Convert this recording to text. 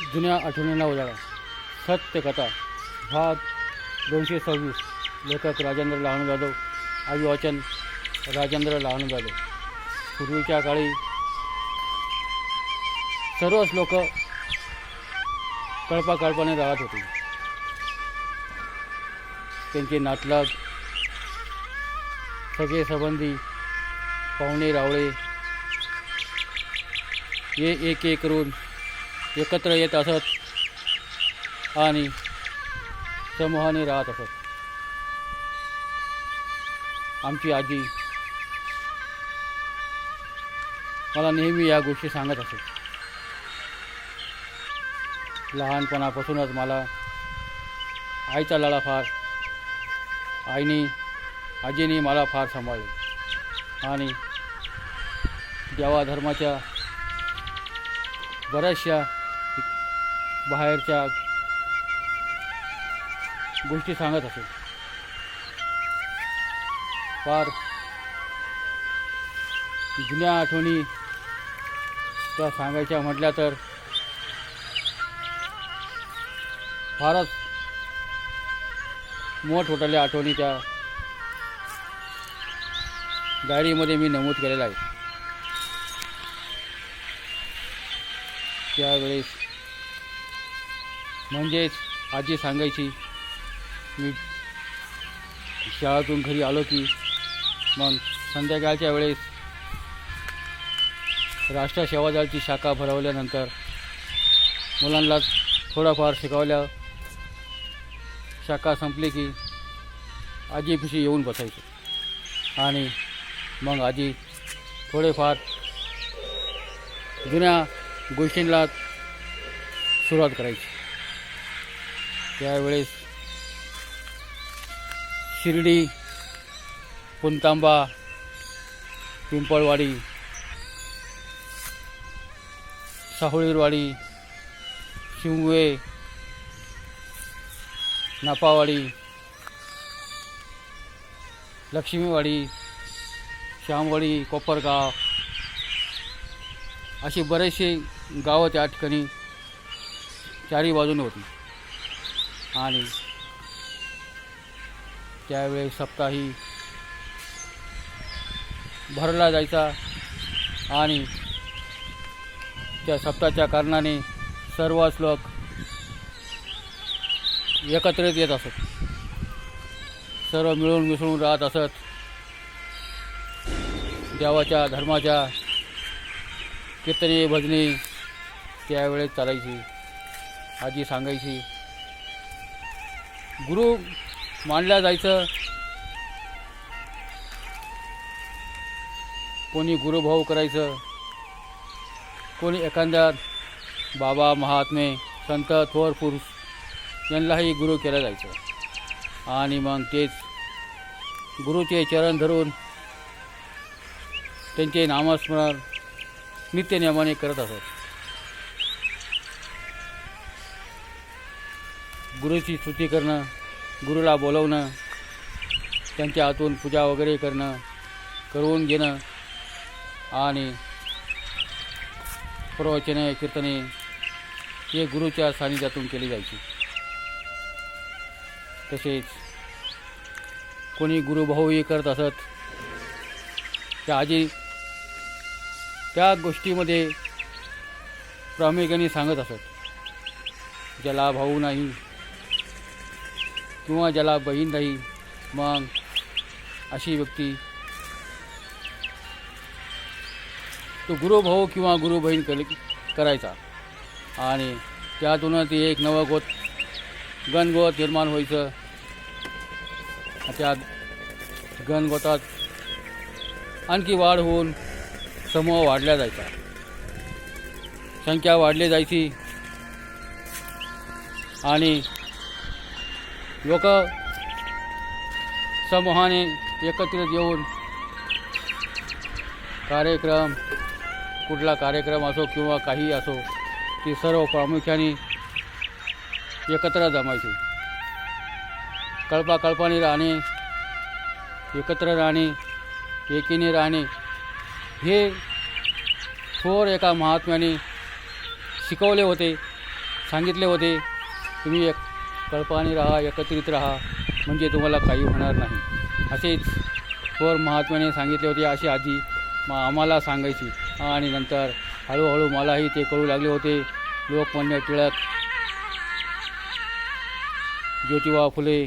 जुन्या आठवणींना उजाळा सत्यकथा भाग दोनशे सव्वीस लेखक राजेंद्र लहान जाधव अभिवाचन राजेंद्र लहान जाधव. पूर्वीच्या काळी सर्वच लोक कळपाकळपाने राहत होते. त्यांचे नातलग सगळे संबंधी पाहुणे रावळे हे एक एक करून एकत्र येत असत. आणि समूहाने राहत असत. आमची आजी मला नेहमी या गोष्टी सांगत असत लहानपणापासूनच मला आईचा लढा फार आईने आजीने मला फार सांभाळले. आणि देवा धर्माच्या बऱ्याचशा बाहेरच्या गोष्टी सांगत असेल. फार जुन्या आठवणी त्या सांगायच्या म्हटल्या तर फारच मोठमोठ्या आठवणी त्या डायरीमध्ये मी नमूद केलेला आहे. त्यावेळेस म्हणजेच आजी सांगायची मी शाळेतून घरी आलो की मग संध्याकाळच्या वेळेस राष्ट्र सेवा दलाची शाखा भरवल्यानंतर मुलांना थोडंफार शिकवल्या. शाखा संपली की आजीपाशी येऊन बसायचं आणि मग आजी थोडेफार जुन्या गोष्टींना सुरुवात करायची. त्यावेळेस शिर्डी पुणतांबा पिंपळवाडी साहुळीरवाडी शिववे नापावाडी लक्ष्मीवाडी श्यामवाडी कोपरगाव अशी बरेचसे गावं त्या ठिकाणी चारी बाजूने होती. आणि त्यावेळेस सप्ताही भरला जायचा आणि त्या सप्ताच्या कारणाने सर्वच लोक एकत्रित येत असत. सर्व मिळून मिसळून राहत असत. देवाच्या धर्माच्या कीर्तने भजने त्यावेळेस चालायची आजी सांगायची गुरु मानल्या जायचं. कोणी गुरुभाऊ करायचं. कोणी एखाद्या बाबा महात्मे संत थोर पुरुष यांनाही गुरु केलं जायचं. आणि मग तेच गुरुचे चरण धरून त्यांचे नामस्मरण नित्यनियमाने करत असत. गुरुची स्तुती करणं गुरुला बोलवणं त्यांच्या हातून पूजा वगैरे करणं करून घेणं आणि प्रवचने कीर्तने हे गुरुच्या सानिध्यातून केली जायची. तसेच कोणी गुरुभाऊही करत असत त्या आजी त्या गोष्टीमध्ये प्रामुख्याने सांगत असत ज्याला भाऊ नाही किंवा ज्याला बहीण नाही मग अशी व्यक्ती. तो गुरुभाऊ किंवा गुरु बहीण कल करायचा. आणि त्यातूनच एक नवं गोत गणगोत निर्माण व्हायचं. त्या गणगोतात आणखी वाढ होऊन समूह वाढल्या जायचा. संख्या वाढली जायची. आणि लोक समूहाने एकत्रित येऊन कार्यक्रम कुठला कार्यक्रम असो किंवा काही असो ती सर्व प्रामुख्याने एकत्र जमायची. कल्पाकल्पाने राहणे एकत्र राहणे एकीने राहणे हे थोर एका महात्म्याने शिकवले होते सांगितले होते. तुम्ही एक कळपाने राहा एकत्रित राहा म्हणजे तुम्हाला काही होणार नाही. असेच थोर महात्म्याने सांगितले होते अशी आधी मा आम्हाला सांगायची. आणि नंतर हळूहळू मलाही ते कळू लागले होते. लोकमान्य टिळक ज्योतिबा फुले